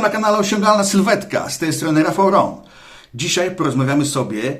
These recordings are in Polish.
kanale Osiągalna Sylwetka. Z tej strony Rafał Ron. Dzisiaj porozmawiamy sobie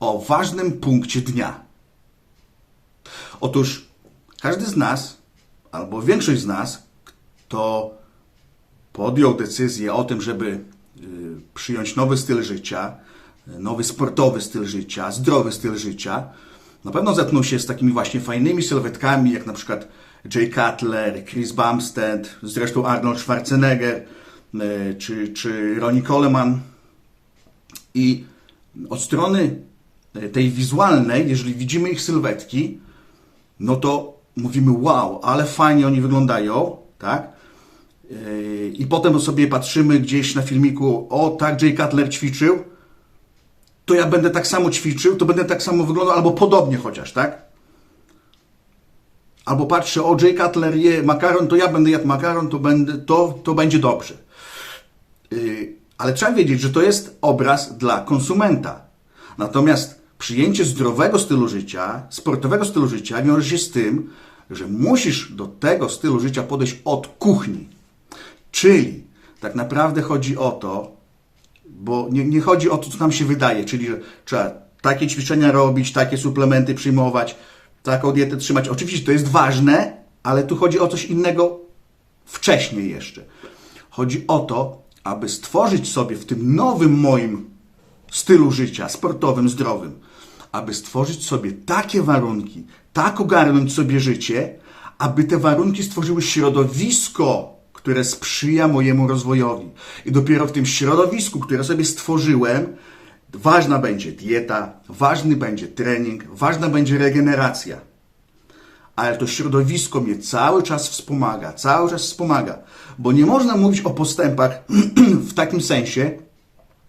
o ważnym punkcie dnia. Otóż każdy z nas, albo większość z nas, kto podjął decyzję o tym, żeby y, przyjąć nowy styl życia, nowy sportowy styl życia, zdrowy styl życia, na pewno zetknął się z takimi właśnie fajnymi sylwetkami, jak na przykład Jay Cutler, Chris Bumstead, zresztą Arnold Schwarzenegger, czy, czy Ronnie Coleman. I od strony y, tej wizualnej, jeżeli widzimy ich sylwetki, no to mówimy wow, ale fajnie oni wyglądają, tak? Yy, I potem sobie patrzymy gdzieś na filmiku, o tak Jay Cutler ćwiczył, to ja będę tak samo ćwiczył, to będę tak samo wyglądał, albo podobnie chociaż, tak? Albo patrzę, o Jay Cutler je makaron, to ja będę jadł makaron, to, będę, to, to będzie dobrze. Yy, ale trzeba wiedzieć, że to jest obraz dla konsumenta. Natomiast przyjęcie zdrowego stylu życia, sportowego stylu życia wiąże się z tym, że musisz do tego stylu życia podejść od kuchni. Czyli tak naprawdę chodzi o to, bo nie, nie chodzi o to, co nam się wydaje, czyli że trzeba takie ćwiczenia robić, takie suplementy przyjmować, taką dietę trzymać. Oczywiście to jest ważne, ale tu chodzi o coś innego wcześniej jeszcze. Chodzi o to, aby stworzyć sobie w tym nowym moim stylu życia, sportowym, zdrowym, aby stworzyć sobie takie warunki, tak ogarnąć sobie życie, aby te warunki stworzyły środowisko, które sprzyja mojemu rozwojowi. I dopiero w tym środowisku, które sobie stworzyłem, ważna będzie dieta, ważny będzie trening, ważna będzie regeneracja. Ale to środowisko mnie cały czas wspomaga, cały czas wspomaga. Bo nie można mówić o postępach w takim sensie,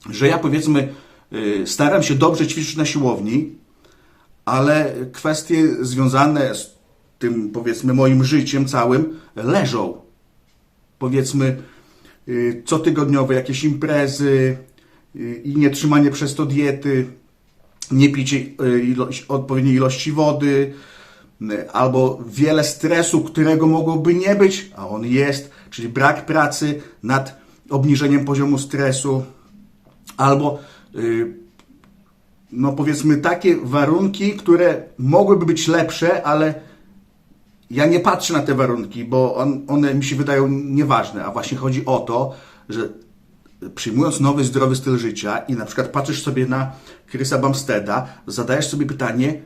że ja powiedzmy y, staram się dobrze ćwiczyć na siłowni, ale kwestie związane z tym powiedzmy moim życiem całym leżą. Powiedzmy y, cotygodniowe jakieś imprezy y, i nietrzymanie przez to diety, nie picie odpowiedniej ilości wody, albo wiele stresu, którego mogłoby nie być, a on jest, czyli brak pracy nad obniżeniem poziomu stresu, albo y, no powiedzmy takie warunki, które mogłyby być lepsze, ale ja nie patrzę na te warunki, bo on, one mi się wydają nieważne, a właśnie chodzi o to, że przyjmując nowy, zdrowy styl życia i na przykład patrzysz sobie na Chrisa Bumsteada, zadajesz sobie pytanie,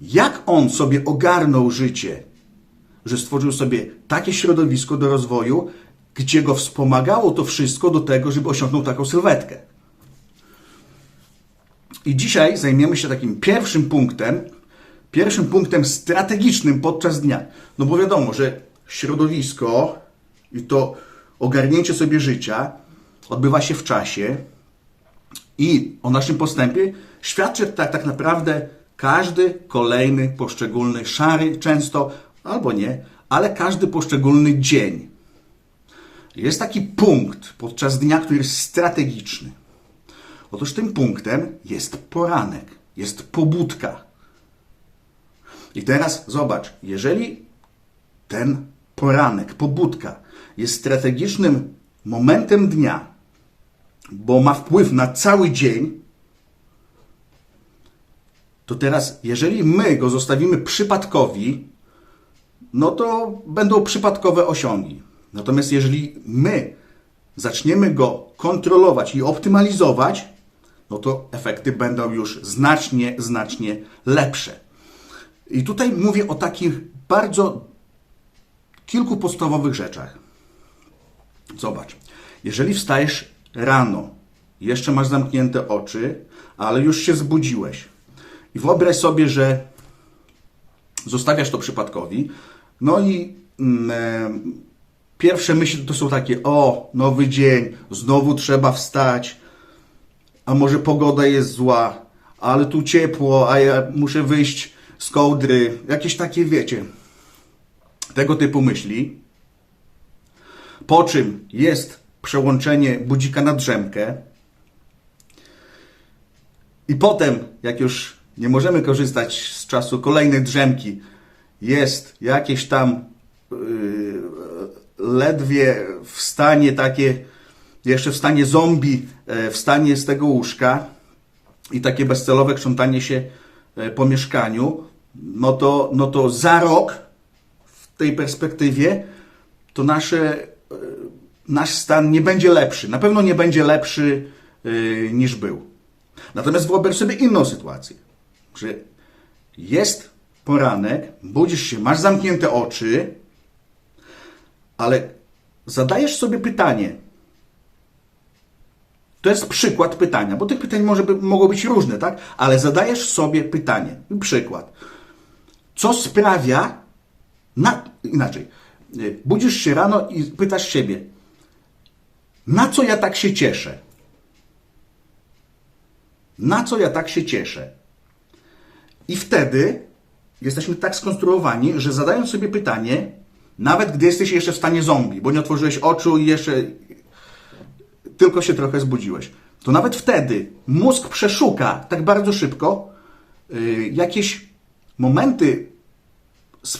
jak on sobie ogarnął życie, że stworzył sobie takie środowisko do rozwoju, gdzie go wspomagało to wszystko do tego, żeby osiągnął taką sylwetkę. I dzisiaj zajmiemy się takim pierwszym punktem, pierwszym punktem strategicznym podczas dnia. No bo wiadomo, że środowisko i to ogarnięcie sobie życia odbywa się w czasie i o naszym postępie świadczy tak, tak naprawdę każdy kolejny poszczególny szary, często albo nie, ale każdy poszczególny dzień. Jest taki punkt podczas dnia, który jest strategiczny. Otóż tym punktem jest poranek, jest pobudka. I teraz zobacz, jeżeli ten poranek, pobudka jest strategicznym momentem dnia, bo ma wpływ na cały dzień, to teraz, jeżeli my go zostawimy przypadkowi, no to będą przypadkowe osiągi. Natomiast jeżeli my zaczniemy go kontrolować i optymalizować, no to efekty będą już znacznie, znacznie lepsze. I tutaj mówię o takich bardzo kilku podstawowych rzeczach. Zobacz, jeżeli wstajesz rano, jeszcze masz zamknięte oczy, ale już się zbudziłeś i wyobraź sobie, że zostawiasz to przypadkowi, no i mm, e, pierwsze myśli to są takie: o, nowy dzień, znowu trzeba wstać, a może pogoda jest zła, ale tu ciepło, a ja muszę wyjść z kołdry. Jakieś takie, wiecie, tego typu myśli. Po czym jest przełączenie budzika na drzemkę. I potem, jak już nie możemy korzystać z czasu kolejnej drzemki, jest jakieś tam yy, ledwie wstanie takie jeszcze w stanie zombie, e, wstanie z tego łóżka i takie bezcelowe krzątanie się e, po mieszkaniu, no to, no to za rok w tej perspektywie to nasze, e, nasz stan nie będzie lepszy. Na pewno nie będzie lepszy niż był. Natomiast wyobraź sobie inną sytuację, że jest poranek, budzisz się, masz zamknięte oczy, ale zadajesz sobie pytanie. To jest przykład pytania, bo tych pytań może by, mogą być różne, tak? Ale zadajesz sobie pytanie. Przykład. Co sprawia, na, inaczej, budzisz się rano i pytasz siebie, na co ja tak się cieszę? Na co ja tak się cieszę? I wtedy jesteśmy tak skonstruowani, że zadając sobie pytanie, nawet gdy jesteś jeszcze w stanie zombie, bo nie otworzyłeś oczu i jeszcze tylko się trochę zbudziłeś, to nawet wtedy mózg przeszuka tak bardzo szybko y, jakieś momenty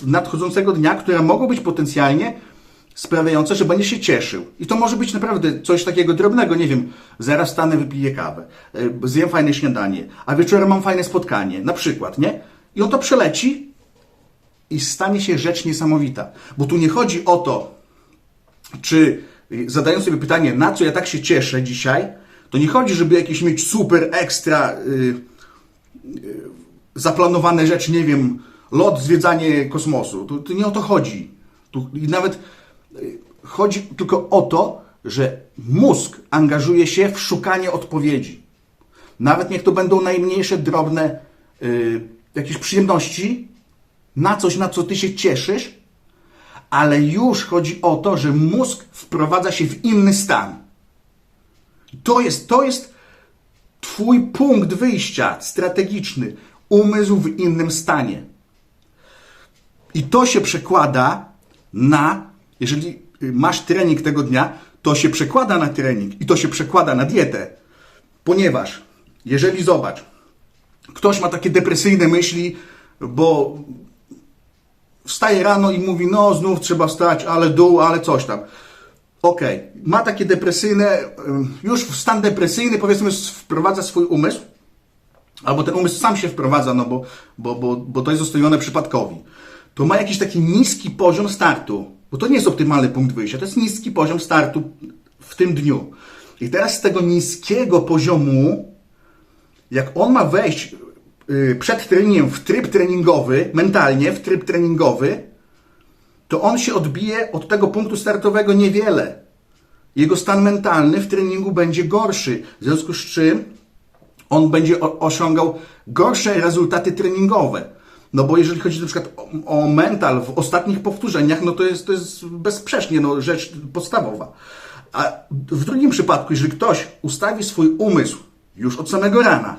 nadchodzącego dnia, które mogą być potencjalnie sprawiające, że będziesz się cieszył. I to może być naprawdę coś takiego drobnego, nie wiem, zaraz stanę, wypiję kawę, y, zjem fajne śniadanie, a wieczorem mam fajne spotkanie, na przykład, nie? I on to przeleci i stanie się rzecz niesamowita. Bo tu nie chodzi o to, czy y, zadając sobie pytanie, na co ja tak się cieszę dzisiaj, to nie chodzi, żeby jakieś mieć super ekstra y, y, zaplanowane rzeczy, nie wiem, lot, zwiedzanie kosmosu. Tu, tu nie o to chodzi. Tu nawet chodzi tylko o to, że mózg angażuje się w szukanie odpowiedzi. Nawet niech to będą najmniejsze, drobne y, jakieś przyjemności, na coś, na co ty się cieszysz, ale już chodzi o to, że mózg wprowadza się w inny stan. To jest, to jest Twój punkt wyjścia strategiczny. Umysł w innym stanie. I to się przekłada na, jeżeli masz trening tego dnia, to się przekłada na trening i to się przekłada na dietę. Ponieważ, jeżeli zobacz, ktoś ma takie depresyjne myśli, bo wstaje rano i mówi, no znów trzeba wstać, ale dół, ale coś tam. Okej, ma takie depresyjne, ym, już w stan depresyjny powiedzmy wprowadza swój umysł, albo ten umysł sam się wprowadza, no bo, bo, bo, bo to jest zostawione przypadkowi. To ma jakiś taki niski poziom startu, bo to nie jest optymalny punkt wyjścia, to jest niski poziom startu w tym dniu. I teraz z tego niskiego poziomu, jak on ma wejść y, przed treningiem w tryb treningowy, mentalnie w tryb treningowy, to on się odbije od tego punktu startowego niewiele. Jego stan mentalny w treningu będzie gorszy, w związku z czym on będzie osiągał gorsze rezultaty treningowe. No bo jeżeli chodzi na przykład o, o mental w ostatnich powtórzeniach, no to jest, to jest bezsprzecznie no, rzecz podstawowa. A w drugim przypadku, jeżeli ktoś ustawi swój umysł już od samego rana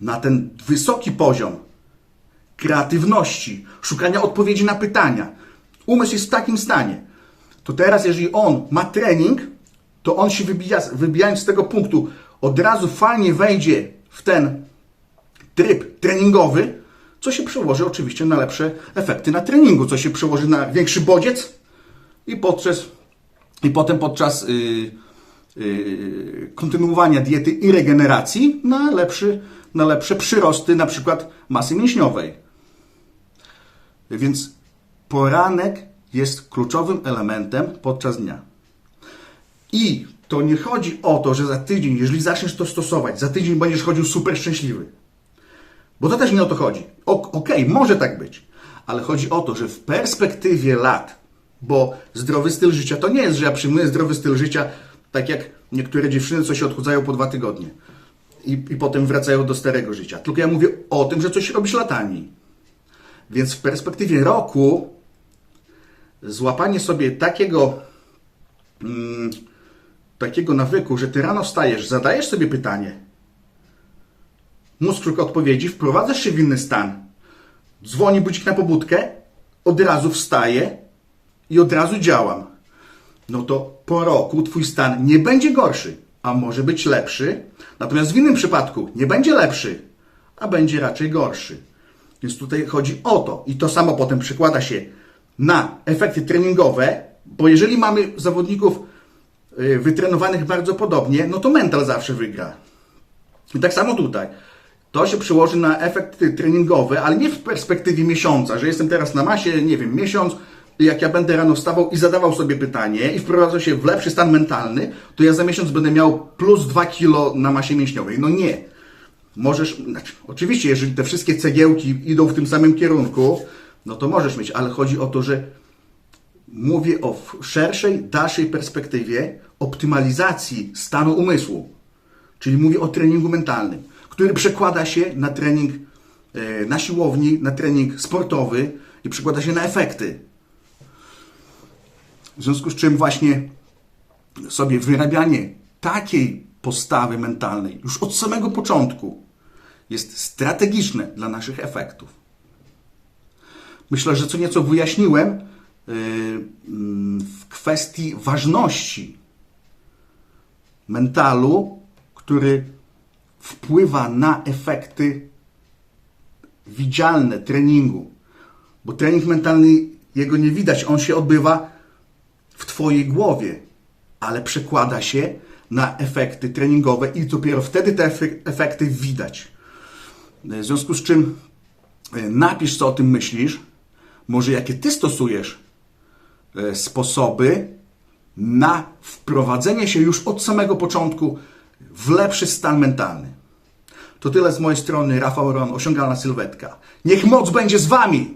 na ten wysoki poziom kreatywności, szukania odpowiedzi na pytania, umysł jest w takim stanie, to teraz, jeżeli on ma trening, to on się wybija, wybijając z tego punktu, od razu fajnie wejdzie w ten tryb treningowy, co się przełoży oczywiście na lepsze efekty na treningu, co się przełoży na większy bodziec i podczas i potem podczas yy, yy, kontynuowania diety i regeneracji na, lepszy, na lepsze przyrosty na przykład masy mięśniowej. Więc poranek jest kluczowym elementem podczas dnia. I to nie chodzi o to, że za tydzień, jeżeli zaczniesz to stosować, za tydzień będziesz chodził super szczęśliwy. Bo to też nie o to chodzi. Okej, może tak być, ale chodzi o to, że w perspektywie lat, bo zdrowy styl życia to nie jest, że ja przyjmuję zdrowy styl życia, tak jak niektóre dziewczyny, co się odchudzają po dwa tygodnie i, i potem wracają do starego życia. Tylko ja mówię o tym, że coś robisz latami. Więc w perspektywie roku złapanie sobie takiego, mm, takiego nawyku, że ty rano wstajesz, zadajesz sobie pytanie, mózg szuka odpowiedzi, wprowadzasz się w inny stan, dzwoni budzik na pobudkę, od razu wstaję i od razu działam. No to po roku twój stan nie będzie gorszy, a może być lepszy, natomiast w innym przypadku nie będzie lepszy, a będzie raczej gorszy. Więc tutaj chodzi o to i to samo potem przekłada się na efekty treningowe, bo jeżeli mamy zawodników y, wytrenowanych bardzo podobnie, no to mental zawsze wygra. I tak samo tutaj. To się przełoży na efekty treningowe, ale nie w perspektywie miesiąca, że jestem teraz na masie, nie wiem, miesiąc, jak ja będę rano wstawał i zadawał sobie pytanie i wprowadzał się w lepszy stan mentalny, to ja za miesiąc będę miał plus 2 kilo na masie mięśniowej. No nie. Możesz, znaczy, oczywiście, jeżeli te wszystkie cegiełki idą w tym samym kierunku, no to możesz mieć, ale chodzi o to, że mówię o szerszej, dalszej perspektywie optymalizacji stanu umysłu. Czyli mówię o treningu mentalnym, który przekłada się na trening e, na siłowni, na trening sportowy i przekłada się na efekty. W związku z czym właśnie sobie wyrabianie takiej postawy mentalnej już od samego początku jest strategiczne dla naszych efektów. Myślę, że co nieco wyjaśniłem yy, mm, w kwestii ważności mentalu, który wpływa na efekty widzialne treningu. Bo trening mentalny, jego nie widać, on się odbywa w Twojej głowie, ale przekłada się na efekty treningowe i dopiero wtedy te efe- efekty widać. W związku z czym e, napisz, co o tym myślisz, może jakie Ty stosujesz e, sposoby na wprowadzenie się już od samego początku w lepszy stan mentalny. To tyle z mojej strony. Rafał Ron, osiągalna sylwetka. Niech moc będzie z Wami!